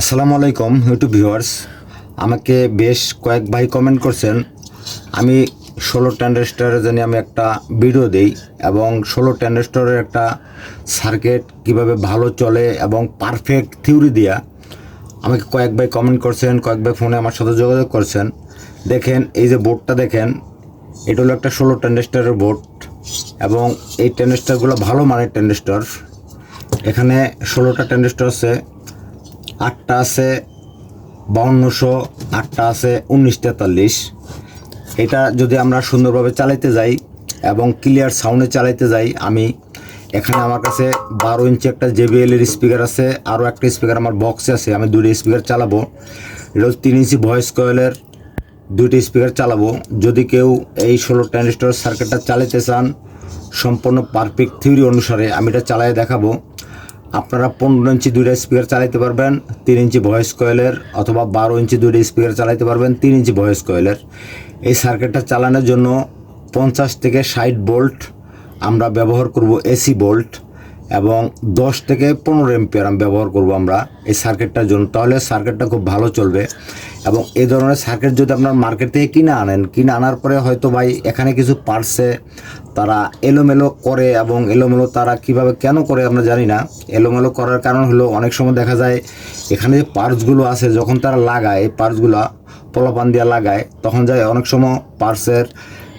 আসসালামু আলাইকুম YouTube viewers আমাকে বেশ কয়েক ভাই কমেন্ট করছেন। আমি ষোলো ট্যান্ডেস্টারের জন্য আমি একটা ভিডিও দিই এবং ষোলো ট্যান্ডেস্টারের একটা সার্কিট কীভাবে ভালো চলে এবং পারফেক্ট থিওরি দিয়া আমাকে কয়েক ভাই কমেন্ট করছেন, কয়েক ভাই ফোনে আমার সাথে যোগাযোগ করছেন। দেখেন, এই যে বোর্ডটা দেখেন, এটা হলো একটা ষোলো ট্যান্ডেস্টারের বোর্ড এবং এই ট্যান্ডেস্টারগুলো ভালো মানের ট্যান্ডেস্টার এখানে ষোলোটা ট্যান্ডেস্টার আছে। আটটা আছে বাউন্নশো, আটটা আছে উনিশ তেতাল্লিশ। এটা যদি আমরা সুন্দরভাবে চালাইতে যাই এবং ক্লিয়ার সাউন্ডে চালাইতে যাই, আমি এখানে আমার কাছে বারো ইঞ্চি একটা জেবিএল এর স্পিকার আছে আরও একটা স্পিকার আমার বক্সে আছে, আমি দুটো স্পিকার চালাবো। এটা তিন ইঞ্চি ভয়েস কয়েলের দুইটি স্পিকার চালাবো। যদি কেউ এই ষোলো ট্রানজিস্টর সার্কিটটা চালাতে চান, সম্পূর্ণ পারফেক্ট থিওরি অনুসারে আমি এটা চালাই দেখাবো। আপনারা পনেরো ইঞ্চি দুইটা স্পিকার চালাইতে পারবেন, তিন ইঞ্চি ভয়েস কয়েলের অথবা বারো ইঞ্চি দুইটা স্পিকার চালাইতে পারবেন, তিন ইঞ্চি ভয়েস কয়েলের এই সার্কিটটা চালানোর জন্য পঞ্চাশ থেকে ষাট বোল্ট আমরা ব্যবহার করব এসি বোল্ট এবং দশ থেকে পনেরো এম্পিয়ার আমি ব্যবহার করব আমরা এই সার্কিটটার জন্য। তাহলে সার্কিটটা খুব ভালো চলবে। এবং এই ধরনের সার্কিট যদি আপনার মার্কেট থেকে কিনে আনেন, কিনে আনার পরে হয়তো ভাই এখানে কিছু পার্টসে তারা এলোমেলো করে এবং এলোমেলো তারা কীভাবে কেন করে আমরা জানি না। এলোমেলো করার কারণ হলো অনেক সময় দেখা যায় এখানে যে পার্টসগুলো আছে, যখন তারা লাগায়, এই পার্টসগুলো পোলাপান দিয়ে লাগায়, তখন যায় অনেক সময় পার্টসের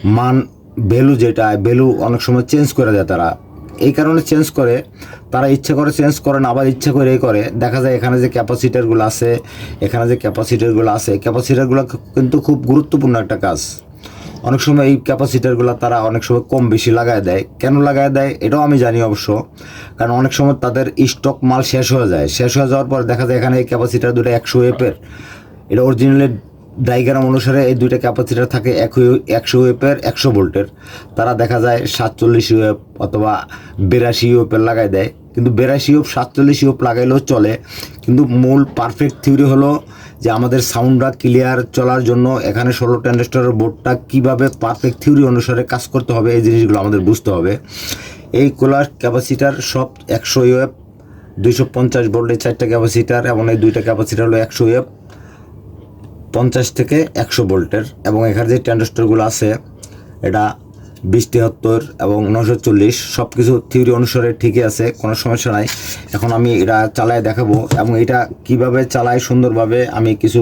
মান ভ্যালু যেটা ভ্যালু অনেক সময় চেঞ্জ করে দেয় তারা। এই কারণে চেঞ্জ করে। তারা ইচ্ছে করে চেঞ্জ করে না, আবার ইচ্ছে করে এই করে। দেখা যায় এখানে যে ক্যাপাসিটারগুলো আছে, এখানে যে ক্যাপাসিটারগুলো আছে ক্যাপাসিটারগুলো কিন্তু খুব গুরুত্বপূর্ণ একটা কাজ। অনেক সময় এই ক্যাপাসিটারগুলো তারা অনেক সময় কম বেশি লাগায় দেয়। কেন লাগায় দেয়? এটাও আমি জানি অবশ্য। কারণ অনেক সময় তাদের স্টক মাল শেষ হয়ে যায়। শেষ হয়ে যাওয়ার পর দেখা যায় এখানে এই ক্যাপাসিটার দুটো একশো এপের এটা অরিজিনালি ডাইগ্রাম অনুসারে এই দুইটা ক্যাপাসিটার থাকে একশো ওয়েপের, একশো ভোল্টের। তারা দেখা যায় সাতচল্লিশ ওয়েপ অথবা বিরাশি ওয়েপের লাগাই দেয়। কিন্তু বিরাশি ওয়েপ, সাতচল্লিশ ওয়েপ লাগাইলেও চলে। কিন্তু মূল পারফেক্ট থিওরি হলো যে আমাদের সাউন্ডটা ক্লিয়ার চলার জন্য এখানে ষোলো ট্যান্ডেস্টারের বোর্ডটা কীভাবে পারফেক্ট থিওরি অনুসারে কাজ করতে হবে, এই জিনিসগুলো আমাদের বুঝতে হবে। এই কোলার ক্যাপাসিটার সব একশো ওয়েপ, দুইশো পঞ্চাশ ভোল্টের চারটা ক্যাপাসিটার এবং এই দুইটা ক্যাপাসিটার হলো একশো ওয়েপ। পঞ্চাশ থেকে একশো ভোল্টের এবং এখানে যে ট্রানজিস্টরগুলো আছে, এটা বিশ তিয়াত্তর এবং নশো চল্লিশ সব কিছু থিওরি অনুসারে ঠিকই আছে, কোনো সমস্যা নাই। এখন আমি এটা চালায় দেখাবো এবং এটা কীভাবে চালায়, সুন্দরভাবে আমি কিছু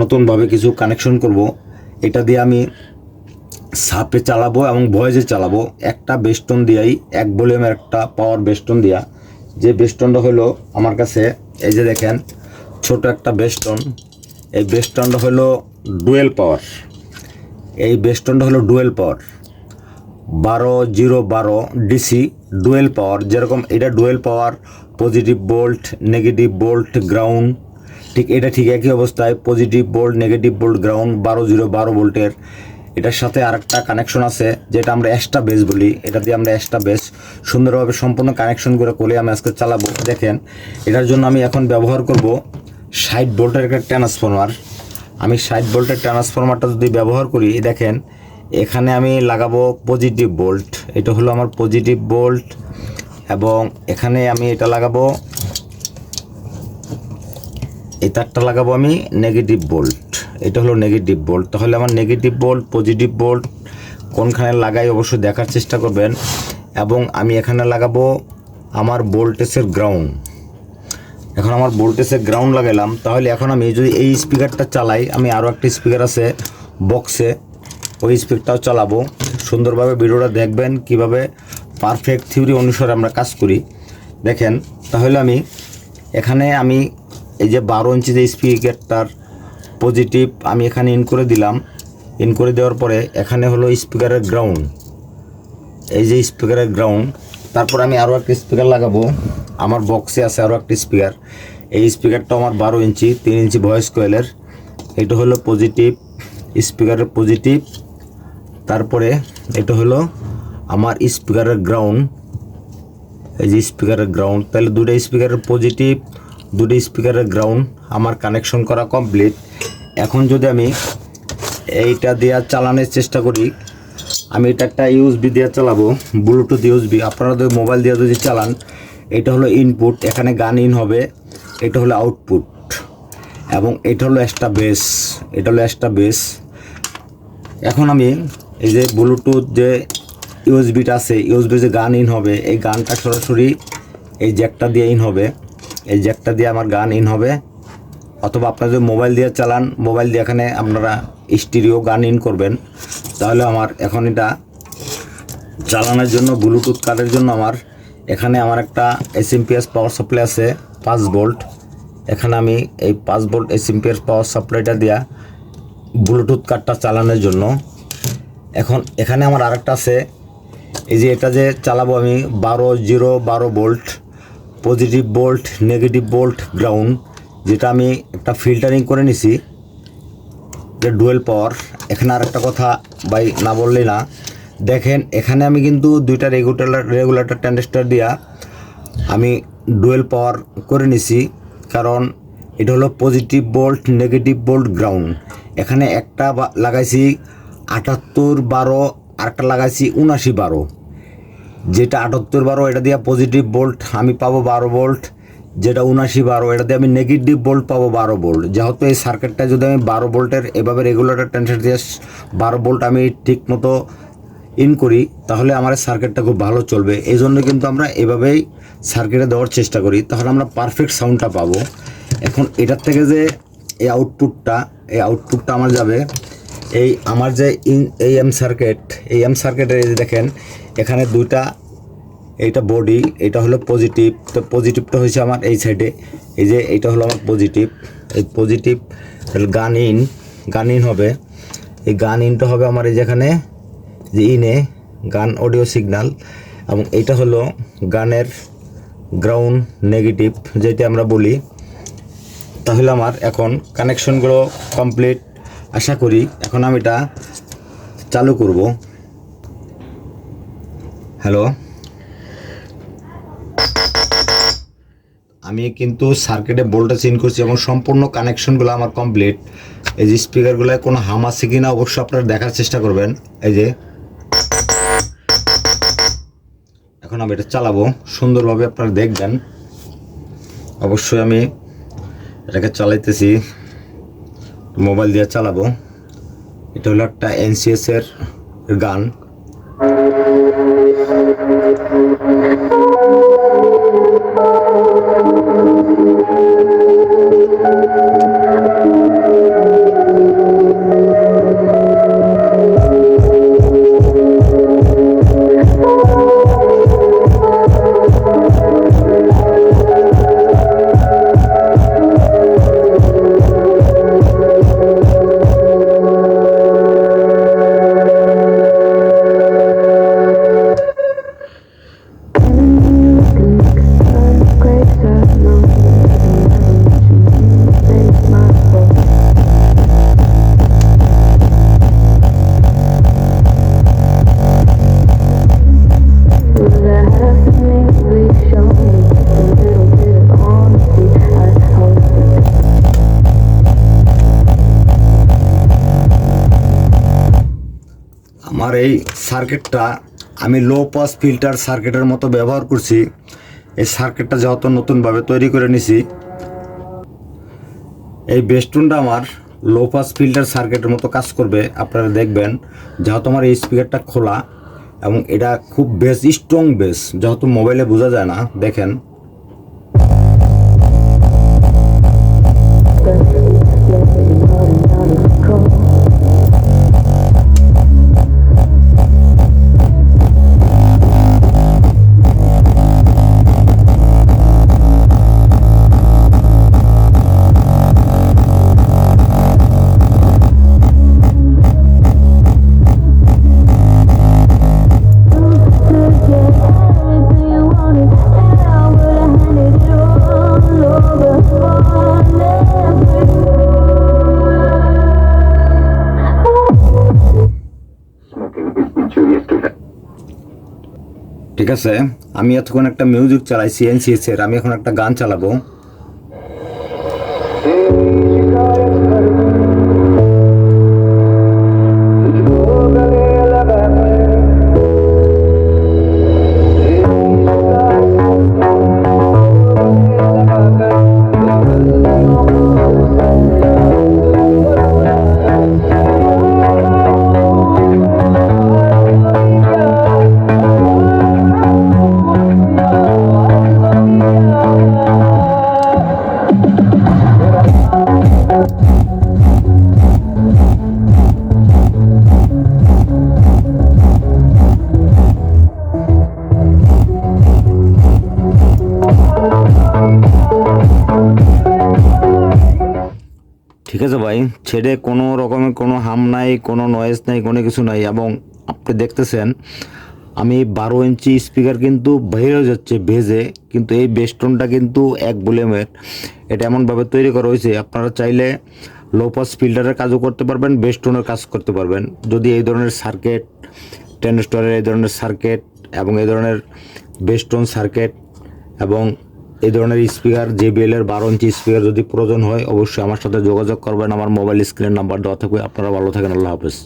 নতুনভাবে কিছু কানেকশন করব। এটা দিয়ে আমি সাপে চালাবো এবং ভয়েজে চালাবো। একটা বেস্টন দিয়াই, এক ভলিউমের একটা পাওয়ার বেস্টন দিয়া। যে বেস্টনটা হলো আমার কাছে, এই যে দেখেন, ছোট একটা বেস্টন এই বেস্টনটা হলো ডুয়েল পাওয়ার এই বেস্টনটা হলো ডুয়েল পাওয়ার বারো জিরো বারো ডিসি ডুয়েল পাওয়ার যেরকম এটা dual power positive volt negative volt ground ঠিক এটা ঠিক একই অবস্থায় positive volt negative volt ground বারো জিরো বারো বোল্টের এটার সাথে আরেকটা কানেকশন আছে, যেটা আমরা এক্সট্রা বেস বলি। এটা দিয়ে আমরা এক্সট্রা বেস সুন্দরভাবে সম্পূর্ণ কানেকশন করে করে আমি আজকে চালাবো। দেখেন, এটার জন্য আমি এখন ব্যবহার করব ষাট ভোল্টের একটা ট্রান্সফরমার আমি ষাট ভোল্টের ট্রান্সফরমারটা যদি ব্যবহার করি দেখেন, এখানে আমি লাগাবো পজিটিভ বোল্ট এটা হলো আমার পজিটিভ বোল্ট এবং এখানে আমি এটা লাগাবো, এই তারটা লাগাবো আমি নেগেটিভ বোল্ট এটা হলো নেগেটিভ বোল্ট তাহলে আমার নেগেটিভ বোল্ট পজিটিভ বোল্ট কোনখানে লাগাই অবশ্যই দেখার চেষ্টা করবেন। এবং আমি এখানে লাগাবো আমার ভোল্টেজের গ্রাউন্ড এখন আমার ভোল্টেজের গ্রাউন্ড লাগাইলাম, তাহলে এখন আমি যদি এই স্পিকারটা চালাই, আমি আরও একটা স্পিকার আছে বক্সে ওই স্পিকারটাও চালাবো। সুন্দরভাবে ভিডিওটা দেখবেন, কীভাবে পারফেক্ট থিওরি অনুসারে আমরা কাজ করি। দেখেন, তাহলে আমি এখানে আমি এই যে বারো ইঞ্চি যে স্পিকারটার পজিটিভ আমি এখানে ইন করে দিলাম। ইন করে দেওয়ার পরে এখানে হলো স্পিকারের গ্রাউন্ড এই যে স্পিকারের গ্রাউন্ড তারপর আমি আরও একটা স্পিকার লাগাবো। আমার বক্সে আছে আরও একটা স্পিকার এই স্পিকারটা আমার বারো ইঞ্চি, তিন ইঞ্চি ভয়েস কয়েলের এটা হলো পজিটিভ স্পিকারের পজিটিভ তারপরে এটা হলো আমার স্পিকারের গ্রাউন্ড এই যে স্পিকারের গ্রাউন্ড তাহলে দুটো স্পিকারের পজিটিভ দুটো স্পিকারের গ্রাউন্ড আমার কানেকশন করা কমপ্লিট এখন যদি আমি এইটা দিয়ে চালানোর চেষ্টা করি, আমি এটা একটা ইউএসবি দিয়ে চালাবো ব্লুটুথ ইউএসবি আপনারা যদি মোবাইল দিয়ে যদি চালান এটা হলো ইনপুট এখানে গান ইন হবে, এটা হলো আউটপুট এবং এটা হলো একটা বেস এটা হলো একটা বেস এখন আমি এই যে ব্লুটুথ যে ইউএসবিটা আছে ইউএসবি যে গান ইন হবে, এই গানটা সরাসরি এই জ্যাকটা দিয়ে ইন হবে। এই জ্যাকটা দিয়ে আমার গান ইন হবে। অথবা আপনারা যদি মোবাইল দিয়ে চালান মোবাইল দিয়ে এখানে আপনারা স্টিরিও গান ইন করবেন। তাহলে আমার এখন এটা চালানোর জন্য ব্লুটুথ কার্ডের জন্য আমার এখানে আমার একটা এসএমপিএস পাওয়ার সাপ্লাই আছে, পাঁচ ভোল্ট এখানে আমি এই পাঁচ ভোল্ট এসএমপিএস পাওয়ার সাপ্লাইটা দিয়া ব্লুটুথ কার্ডটা চালানোর জন্য। এখন এখানে আমার আরেকটা আছে, এই যে এটা যে চালাবো আমি বারো জিরো বারো volt positive volt negative volt ground যেটা আমি একটা ফিল্টারিং করে নিছি যে ডুয়েল পাওয়ার এখানে আর একটা কথা ভাই না বললেই না দেখেন, এখানে আমি কিন্তু দুইটা রেগুলেটর রেগুলেটর ট্যান্ডেস্টার দিয়া আমি ডুয়েল পাওয়ার করে নিছি, কারণ এটা হলো positive volt negative volt ground এখানে একটা লাগাইছি আটাত্তর বারো আরেকটা লাগাইছি উনাশি বারো। যেটা আটাত্তর বারো, এটা দিয়ে পজিটিভ বোল্ট আমি পাবো বারো বোল্ট যেটা উনাশি বারো, এটা দিয়ে আমি নেগেটিভ বোল্ট পাবো বারো বোল্ট যেহেতু এই সার্কিটটা যদি আমি বারো বোল্টের এভাবে রেগুলেটর টেনশন দিয়ে বারো বোল্ট আমি ঠিক মতো ইন করি, তাহলে আমার সার্কিটটা খুব ভালো চলবে। এই জন্য কিন্তু আমরা এভাবেই সার্কিটে দেওয়ার চেষ্টা করি। তাহলে আমরা পারফেক্ট সাউন্ডটা পাবো। এখন এটার থেকে যে এই আউটপুটটা এই আউটপুটটা আমার যাবে, এই আমার যে ইন এই এম সার্কিট এই এম সার্কিটের এই যে দেখেন, এখানে দুইটা, এইটা বডি এটা হলো পজিটিভ তো পজিটিভটা হয়েছে আমার এই সাইডে এই যে এইটা হলো আমার পজিটিভ এই পজিটিভ গান ইন গান ইন হবে। এই গান ইনটা হবে আমার এই যেখানে যে ইনে গান, অডিও সিগন্যাল এবং এটা হলো গানের গ্রাউন্ড নেগেটিভ যেটা আমরা বলি। তাহলে আমার এখন কানেকশনগুলো কমপ্লিট। আশা করি এখন আমি এটা চালু করব। হ্যালো। আমি কিন্তু সার্কিটে ভোল্টেজ ইন করছি এবং সম্পূর্ণ কানেকশনগুলো আমার কমপ্লিট। এই যে স্পিকারগুলোয় কোনো হাম আছে কি না অবশ্যই আপনারা দেখার চেষ্টা করবেন। এই যে আমি এটা চালাবো। সুন্দরভাবে আপনারা দেখবেন। অবশ্যই আমি এটাকে চালাইতেছি। মোবাইল দিয়ে চালাবো। এটা হলো একটা এনসিএস এর গান। আমার এই সার্কিটটা আমি লো পাস ফিল্টার সার্কিটের মতো ব্যবহার করছি। এই সার্কিটটা যেহেতু নতুনভাবে তৈরি করে নিছি, এই বেস্টুনটা আমার লো পাস ফিল্টার সার্কিটের মতো কাজ করবে, আপনারা দেখবেন। যেহেতু আমার এই স্পিকারটা খোলা এবং এটা খুব বেস স্ট্রং বেস যেহেতু মোবাইলে বোঝা যায় না, দেখেন। ঠিক আছে? আমি এতক্ষণ একটা মিউজিক চালাইছি এনসিএস এর। আমি এখন একটা গান চালাবো। ঠিক আছে ভাই, ছেড়ে কোনো রকমের কোনো হাম নাই, কোনো নয়েজ নাই, কোনো কিছু নাই এবং আপনি দেখতেছেন, আমি বারো ইঞ্চি স্পিকার কিন্তু হয়ে যাচ্ছে ভেজে, কিন্তু এই বেস্টনটা কিন্তু এক বুলেমের এটা এমনভাবে তৈরি করা হয়েছে, আপনারা চাইলে লো পাস ফিল্টারের কাজও করতে পারবেন বেস্টনের কাজ করতে পারবেন। যদি এই ধরনের সার্কিট টেনস্টরের এই ধরনের সার্কিট এবং এই ধরনের বেস্টন সার্কিট এবং এই ধরনের স্পিকার, যে বিএলের বারো ইঞ্চি স্পিকার যদি প্রয়োজন হয়, অবশ্যই আমার সাথে যোগাযোগ করবেন। আমার মোবাইল স্ক্রিনের নাম্বার দেওয়া থাকবে। আপনারা ভালো থাকেন। আল্লাহ হাফেজ।